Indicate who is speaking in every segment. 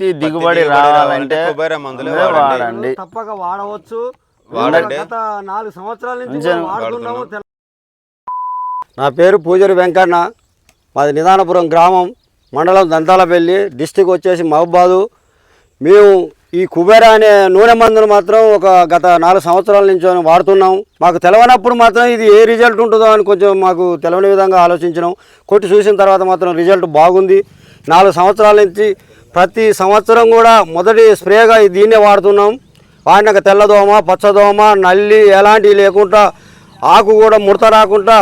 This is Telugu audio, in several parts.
Speaker 1: పత్తి దిగుబడి రావాలంటే
Speaker 2: కొబ్బరి మందులే
Speaker 1: ముందే
Speaker 2: వాడండి.
Speaker 3: తప్పక వాడవచ్చు. గత నాలుగు సంవత్సరాల నుంచి వాడుతున్నాము. నా పేరు పూజారి వెంకన్న. మాది నిదానపురం గ్రామం మండలం దంతాలపల్లి డిస్టిక్ వచ్చేసి మహబాదు. మేము ఈ కుబేరా అనే నూనె మందును మాత్రం ఒక గత నాలుగు సంవత్సరాల నుంచి వాడుతున్నాం. మాకు తెలవనప్పుడు మాత్రం ఇది ఏ రిజల్ట్ ఉంటుందో అని కొంచెం మాకు తెలవని విధంగా ఆలోచించినాం. కొట్టి చూసిన తర్వాత మాత్రం రిజల్ట్ బాగుంది. నాలుగు సంవత్సరాల నుంచి ప్రతి సంవత్సరం కూడా మొదటి స్ప్రేగా దీన్నే వాడుతున్నాం. వాడినాక తెల్లదోమ పచ్చదోమ నల్లి ఎలాంటివి లేకుండా ఆకు కూడా ముడత రాకుండా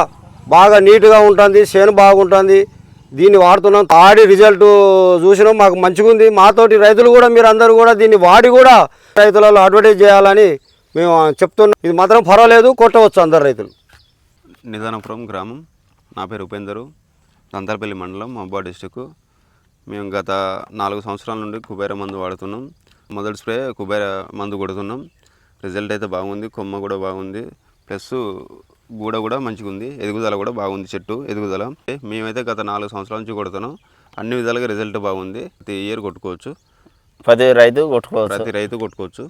Speaker 3: బాగా నీట్గా ఉంటుంది చేను బాగుంటుంది. దీన్ని వాడుతున్నాం. ఆడి రిజల్ట్ చూసినాం మాకు మంచిగా ఉంది. మాతోటి రైతులు కూడా మీరు అందరూ కూడా దీన్ని వాడి కూడా రైతులలో అడ్వర్టైజ్ చేయాలని మేము చెప్తున్నాం. ఇది మాత్రం పర్వాలేదు కొట్టవచ్చు అందరు రైతులు.
Speaker 2: నిదానపురం గ్రామం. నా పేరు ఉపేందరు. దంతాలపల్లి మండలం మబ్బా డిస్టిక్ మేము గత నాలుగు సంవత్సరాల నుండి కుబేర మందు వాడుతున్నాం. మొదటి స్ప్రే కుబేర మందు కొడుతున్నాం. రిజల్ట్ అయితే బాగుంది కొమ్మ కూడా బాగుంది. ప్లస్ గూడ కూడా మంచిగా ఉంది ఎదుగుదల కూడా బాగుంది చెట్టు ఎదుగుదల. మేమైతే గత నాలుగు సంవత్సరాల నుంచి కొడుతున్నాం. అన్ని విధాలుగా రిజల్ట్ బాగుంది. ప్రతి ఇయర్ కొట్టుకోవచ్చు.
Speaker 1: ప్రతి రైతు కొట్టుకోవచ్చు.
Speaker 2: ప్రతి రైతు కొట్టుకోవచ్చు.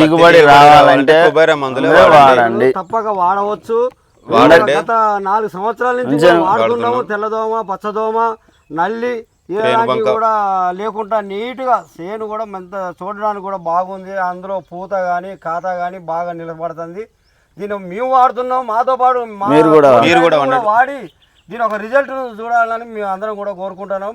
Speaker 1: దిగుబడి రావాలంటే
Speaker 2: కొబ్బరి మందులే
Speaker 1: ముందే
Speaker 2: వాడండి.
Speaker 3: తప్పక వాడవచ్చు.
Speaker 2: వాడండి.
Speaker 3: గత నాలుగు సంవత్సరాల నుంచి వాడుతున్నాము.
Speaker 2: వాడుతున్నాం.
Speaker 3: తెల్లదోమ పచ్చదోమ నల్లి కూడా లేకుండా నీట్గా చేను కూడా మంత చూడడానికి కూడా బాగుంది. అందులో పూత కానీ ఖాతా కానీ బాగా నిలబడుతుంది. దీన్ని మేము వాడుతున్నాం. మాతో పాటు వాడి దీని ఒక రిజల్ట్ చూడాలని మేము అందరం కూడా కోరుకుంటున్నాం.